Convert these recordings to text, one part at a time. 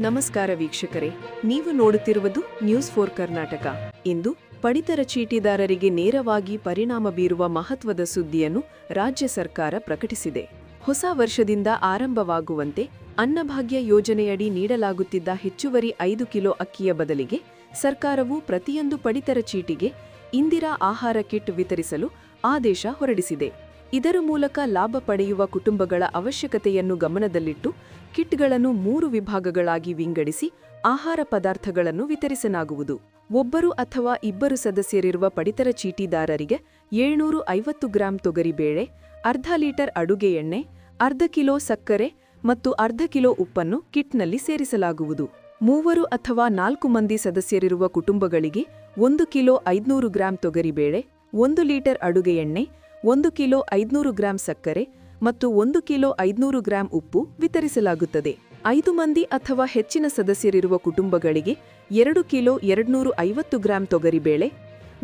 ನಮಸ್ಕಾರ ವೀಕ್ಷಕರೇ, ನೀವು ನೋಡುತ್ತಿರುವುದು ನ್ಯೂಸ್ ಫೋರ್ ಕರ್ನಾಟಕ ಇಂದು ಪಡಿತರ ಚೀಟಿದಾರರಿಗೆ ನೇರವಾಗಿ ಪರಿಣಾಮ ಬೀರುವ ಮಹತ್ವದ ಸುದ್ದಿಯನ್ನು ರಾಜ್ಯ ಸರ್ಕಾರ ಪ್ರಕಟಿಸಿದೆ. ಹೊಸ ವರ್ಷದಿಂದ ಆರಂಭವಾಗುವಂತೆ ಅನ್ನಭಾಗ್ಯ ಯೋಜನೆಯಡಿ ನೀಡಲಾಗುತ್ತಿದ್ದ ಹೆಚ್ಚುವರಿ ಐದು ಕಿಲೋ ಅಕ್ಕಿಯ ಬದಲಿಗೆ ಸರ್ಕಾರವು ಪ್ರತಿಯೊಂದು ಪಡಿತರ ಚೀಟಿಗೆ ಇಂದಿರಾ ಆಹಾರ ಕಿಟ್ ವಿತರಿಸಲು ಆದೇಶ ಹೊರಡಿಸಿದೆ. ಇದರ ಮೂಲಕ ಲಾಭ ಪಡೆಯುವ ಕುಟುಂಬಗಳ ಅವಶ್ಯಕತೆಯನ್ನು ಗಮನದಲ್ಲಿಟ್ಟು ಕಿಟ್ಗಳನ್ನು ಮೂರು ವಿಭಾಗಗಳಾಗಿ ವಿಂಗಡಿಸಿ ಆಹಾರ ಪದಾರ್ಥಗಳನ್ನು ವಿತರಿಸಲಾಗುವುದು. ಒಬ್ಬರು ಅಥವಾ ಇಬ್ಬರು ಸದಸ್ಯರಿರುವ ಪಡಿತರ ಚೀಟಿದಾರರಿಗೆ ಏಳ್ನೂರು ಐವತ್ತು ಗ್ರಾಂ ತೊಗರಿಬೇಳೆ ಅರ್ಧ ಲೀಟರ್ ಅಡುಗೆ ಎಣ್ಣೆ, ಅರ್ಧ ಕಿಲೋ ಸಕ್ಕರೆ ಮತ್ತು ಅರ್ಧ ಕಿಲೋ ಉಪ್ಪನ್ನು ಕಿಟ್ನಲ್ಲಿ ಸೇರಿಸಲಾಗುವುದು. ಮೂವರು ಅಥವಾ ನಾಲ್ಕು ಮಂದಿ ಸದಸ್ಯರಿರುವ ಕುಟುಂಬಗಳಿಗೆ ಒಂದು ಕಿಲೋ ಐದ್ನೂರು ಗ್ರಾಂ ತೊಗರಿಬೇಳೆ ಒಂದು ಲೀಟರ್ ಅಡುಗೆ ಎಣ್ಣೆ ಒಂದು ಕಿಲೋ ಐದುನೂರು ಗ್ರಾಂ ಸಕ್ಕರೆ ಮತ್ತು ಒಂದು ಕಿಲೋ ಐದುನೂರು ಗ್ರಾಂ ಉಪ್ಪು ವಿತರಿಸಲಾಗುತ್ತದೆ. ಐದು ಮಂದಿ ಅಥವಾ ಹೆಚ್ಚಿನ ಸದಸ್ಯರಿರುವ ಕುಟುಂಬಗಳಿಗೆ ಎರಡು ಕಿಲೋ ಎರಡುನೂರು ಐವತ್ತು ಗ್ರಾಂ ತೊಗರಿಬೇಳೆ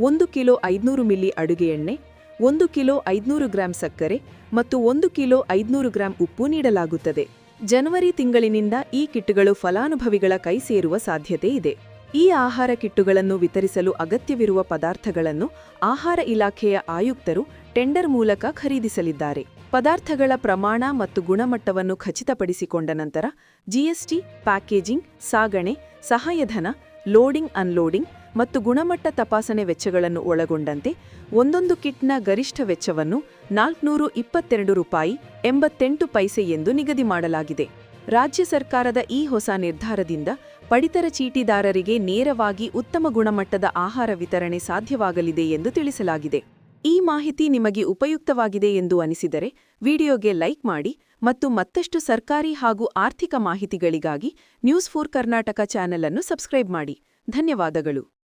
ಒಂದು ಕಿಲೋ ಐದುನೂರು ಮಿಲಿ ಅಡುಗೆ ಎಣ್ಣೆ, ಒಂದು ಕಿಲೋ ಐದುನೂರು ಗ್ರಾಂ ಸಕ್ಕರೆ ಮತ್ತು ಒಂದು ಕಿಲೋ ಐದುನೂರು ಗ್ರಾಂ ಉಪ್ಪು ನೀಡಲಾಗುತ್ತದೆ. ಜನವರಿ ತಿಂಗಳಿನಿಂದ ಈ ಕಿಟ್ಗಳು ಫಲಾನುಭವಿಗಳ ಕೈ ಸೇರುವ ಸಾಧ್ಯತೆ ಇದೆ. ಈ ಆಹಾರ ಕಿಟ್ಟುಗಳನ್ನು ವಿತರಿಸಲು ಅಗತ್ಯವಿರುವ ಪದಾರ್ಥಗಳನ್ನು ಆಹಾರ ಇಲಾಖೆಯ ಆಯುಕ್ತರು ಟೆಂಡರ್ ಮೂಲಕ ಖರೀದಿಸಲಿದ್ದಾರೆ. ಪದಾರ್ಥಗಳ ಪ್ರಮಾಣ ಮತ್ತು ಗುಣಮಟ್ಟವನ್ನು ಖಚಿತಪಡಿಸಿಕೊಂಡ ನಂತರ ಜಿಎಸ್ಟಿ ಪ್ಯಾಕೇಜಿಂಗ್, ಸಾಗಣೆ, ಸಹಾಯಧನ, ಲೋಡಿಂಗ್, ಅನ್ಲೋಡಿಂಗ್ ಮತ್ತು ಗುಣಮಟ್ಟ ತಪಾಸಣೆ ವೆಚ್ಚಗಳನ್ನು ಒಳಗೊಂಡಂತೆ ಒಂದೊಂದು ಕಿಟ್ನ ಗರಿಷ್ಠ ವೆಚ್ಚವನ್ನು ನಾಲ್ಕುನೂರು ಇಪ್ಪತ್ತೆರಡು ರೂಪಾಯಿ ಎಂಬತ್ತೆಂಟು ಪೈಸೆ ಎಂದು ನಿಗದಿ ಮಾಡಲಾಗಿದೆ. ರಾಜ್ಯ ಸರ್ಕಾರದ ಈ ಹೊಸ ನಿರ್ಧಾರದಿಂದ ಪಡಿತರ ಚೀಟಿದಾರರಿಗೆ ನೇರವಾಗಿ ಉತ್ತಮ ಗುಣಮಟ್ಟದ ಆಹಾರ ವಿತರಣೆ ಸಾಧ್ಯವಾಗಲಿದೆ ಎಂದು ತಿಳಿಸಲಾಗಿದೆ. ಈ ಮಾಹಿತಿ ನಿಮಗೆ ಉಪಯುಕ್ತವಾಗಿದೆ ಎಂದು ಅನಿಸಿದರೆ ವಿಡಿಯೋಗೆ ಲೈಕ್ ಮಾಡಿ ಮತ್ತು ಮತ್ತಷ್ಟು ಸರ್ಕಾರಿ ಹಾಗೂ ಆರ್ಥಿಕ ಮಾಹಿತಿಗಳಿಗಾಗಿ ನ್ಯೂಸ್ ಫೋರ್ ಕರ್ನಾಟಕ ಚಾನೆಲ್ ಅನ್ನು ಸಬ್ಸ್ಕ್ರೈಬ್ ಮಾಡಿ. ಧನ್ಯವಾದಗಳು.